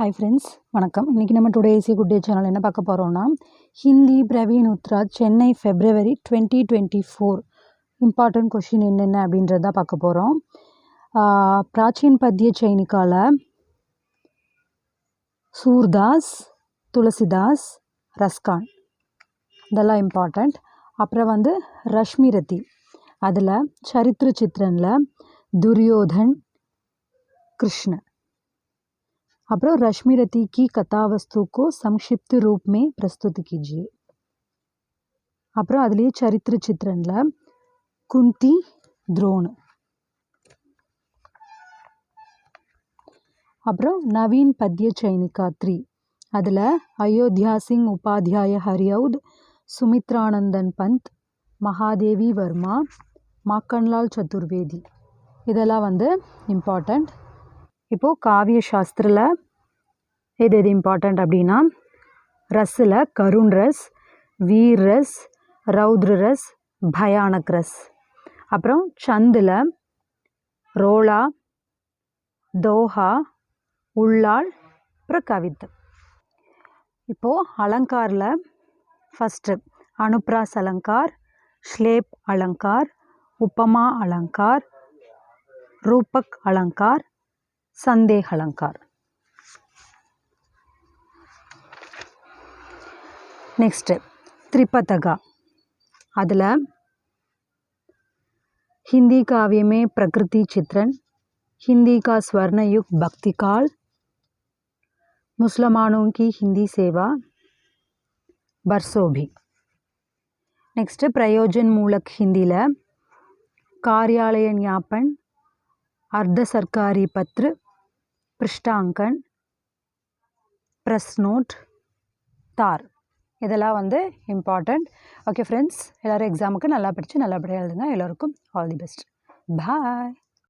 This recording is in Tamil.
ஹாய் ஃப்ரெண்ட்ஸ் வணக்கம். இன்றைக்கி நம்ம today AC good day channel என்ன பார்க்க போகிறோம்னா Hindi Praveen Uttara Chennai February twenty twenty four important question என்னென்ன அப்படின்றது பார்க்க போகிறோம் பிராச்சீன் பத்திய சைனிக்கால சூர்தாஸ் துளசிதாஸ் ரஸ்கான். இதெல்லாம் இம்பார்ட்டண்ட் அப்புறம் வந்து ரஷ்மி ரஷ்மிரதி. அதில் சரித்திர சித்திரனில் துரியோதன் கிருஷ்ணன். அப்புறம் रश्मि रति की कथा वस्तु को संक्षिप्त रूप में அப்புறம் அதுலேயே சரித்திர சித்திரனில் குந்தி துரோண். அப்புறம் நவீன் பத்ய சைனிகா த்ரீ. அதில் அயோத்யா சிங் உபாத்யாய ஹரியவுத் சுமித்ரானந்தன் பந்த் மகாதேவி வர்மா மாக்கன்லால் சதுர்வேதி. இதெல்லாம் வந்து இம்பார்ட்டண்ட் இப்போது காவிய சாஸ்திரில் எது எது இம்பார்ட்டண்ட் அப்படின்னா ரஸில் கருண் ரஸ் வீர் ரஸ் ரௌத்ர ரஸ் பயானக் ரஸ். அப்புறம் சந்தில் ரோலா தோஹா உள்ளாள் அப்புறம் கவித் இப்போது அலங்காரில் ஃபஸ்ட்டு அனுப்ராஸ் அலங்கார் ஸ்லேப் அலங்கார் உப்பமா அலங்கார் ரூபக் அலங்கார் संदेह अलंकार नेक्स्ट त्रिपतगा அதில் हिंदी काव्य में प्रकृति चित्रण हिंदी का स्वर्ण युग भक्ति काल मुसलमानों की हिंदी सेवा बरसों भी नेक्स्ट प्रयोजन मूलक हिंदी कार्यालय ज्ञापन अर्ध सरकारी पत्र பிரிஷ்டாங்கன் ப்ரெஸ் நோட் தார். இதெல்லாம் வந்து இம்பார்ட்டண்ட் ஓகே ஃப்ரெண்ட்ஸ் எல்லோரும் எக்ஸாமுக்கு நல்லா படித்து நல்லபடியாக எழுதுங்க. எல்லோருக்கும் ஆல் தி பெஸ்ட் பாய்